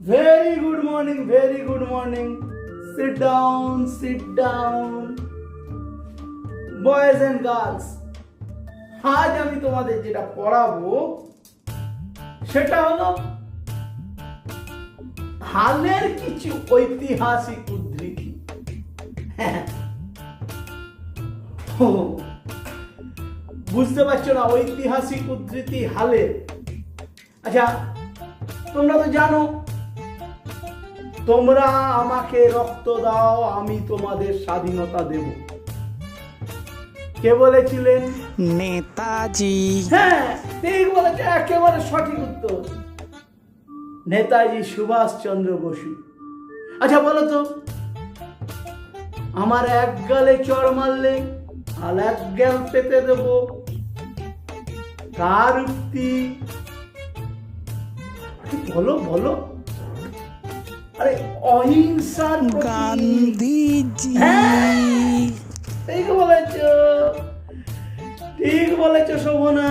Very good morning very good morning sit down sit down boys and girls আজ আমি তোমাদের যেটা পড়াবো, সেটা হলো হালের কিছু ঐতিহাসিক উদ্ধৃতি। বুঝতে পারছ না ঐতিহাসিক উদ্ধৃতি হালের? আচ্ছা তোমরা তো জানো তোমরা আমাকে রক্ত দাও আমি তোমাদের স্বাধীনতা দেব। কে বলেছিলেন? নেতাজি। হ্যাঁ ঠিক বলেছে একেবারে সঠিক উত্তর। নেতাজি সুভাষ চন্দ্র বসু। আচ্ছা বলো তো আমার এক গালে চড় মারলে আর এক গাল পেতে দেব। কার উক্তি বলো বলো। আরে প্রতীক। গান্ধীজি। হ্যাঁ। ঠিক বলেছ। ঠিক বলেছ শোভনা।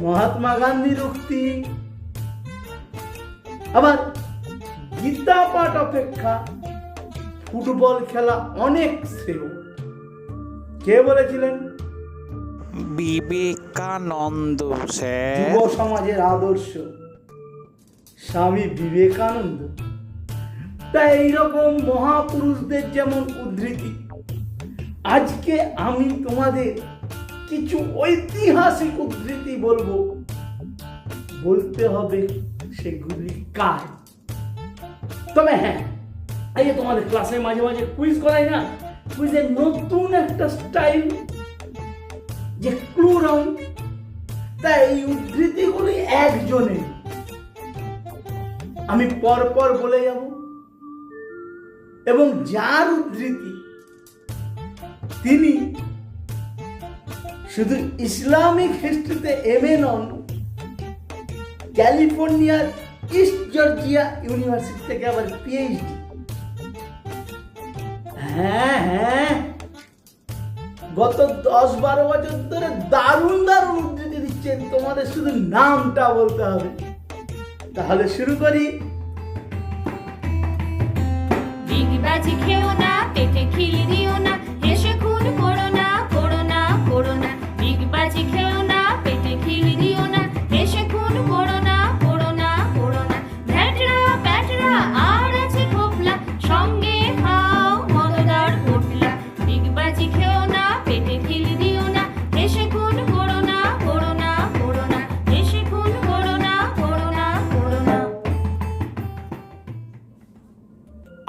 মহাত্মা গান্ধীর উক্তি। আবার গীতা পাঠ অপেক্ষা ফুটবল খেলা অনেক শ্রেয় কে বলেছিলেন? বিবেকানন্দ স্যার। যুব সমাজের আদর্শ। স্বামী বিবেকানন্দ। তাই এইরকম মহাপুরুষদের যেমন উদ্ধৃতি, আজকে আমি তোমাদের কিছু ঐতিহাসিক উদ্ধৃতি বলব। বলতে হবে সেগুলি কার? তবে হ্যাঁ এই যে তোমাদের ক্লাসে মাঝে মাঝে কুইজ করাই না কুইজের নতুন একটা স্টাইল যে ক্লু রাউন্ড তাই এই উদ্ধৃতিগুলি একজনের আমি পর পর বলে যাব। এবং যার উদ্ধৃতি, তিনি শুধু ইসলামিক হিস্ট্রিতে এম এ নন ক্যালিফোর্নিয়ার ইস্ট জর্জিয়া ইউনিভার্সিটি থেকে আবার পিএইচডি হ্যাঁ হ্যাঁ। গত দশ বারো বছর ধরে দারুণ দারুণ উদ্ধৃতি দিচ্ছেন। তোমাদের শুধু নামটা বলতে হবে। তাহলে শুরু করি। ডিগবাজি খেও না।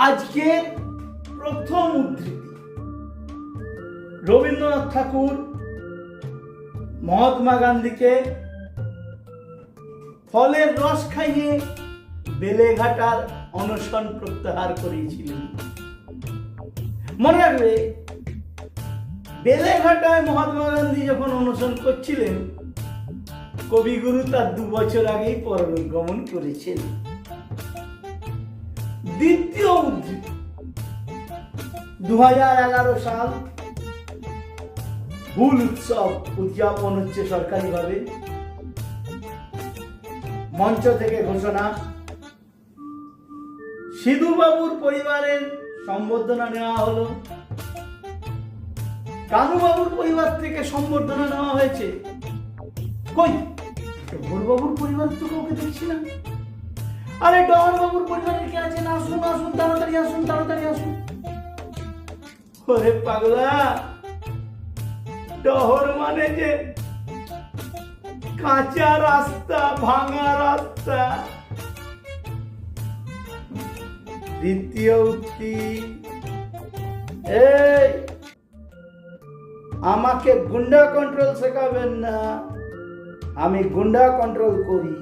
আজকে প্রথম উদ্ধৃতি। রবীন্দ্রনাথ ঠাকুর মহাত্মা গান্ধীকে ফলের রস খাইয়ে বেলেঘাটার অনশন প্রত্যাহার করিয়েছিলেন। মনে রাখবে, বেলেঘাটায় মহাত্মা গান্ধী যখন অনশন করছিলেন, কবিগুরু তার দু বছর আগেই পরলোকগমন করেছেন। দ্বিতীয় দু হাজার এগারো সাল হুল উৎসব উদযাপন হচ্ছে সরকারিভাবে। মঞ্চ থেকে ঘোষণা। সিধু বাবুর পরিবারের সম্বর্ধনা নেওয়া হলো। কানু বাবুর পরিবার থেকে সম্বর্ধনা নেওয়া হয়েছে। কই? ডবর বাবুর পরিবার তো কাউকে দেখছি না। আরে ডবর বাবুর পরিবারের কে না আসুন আসুন, তাড়াতাড়ি আসুন তাড়াতাড়ি আসুন। ওরে পাগলা। ডহর মানে যে কাঁচা রাস্তা, ভাঙা রাস্তা। দ্বিতীয় উক্তি এই, আমাকে গুন্ডা কন্ট্রোল শেখাবেন না। আমি গুন্ডা কন্ট্রোল করি।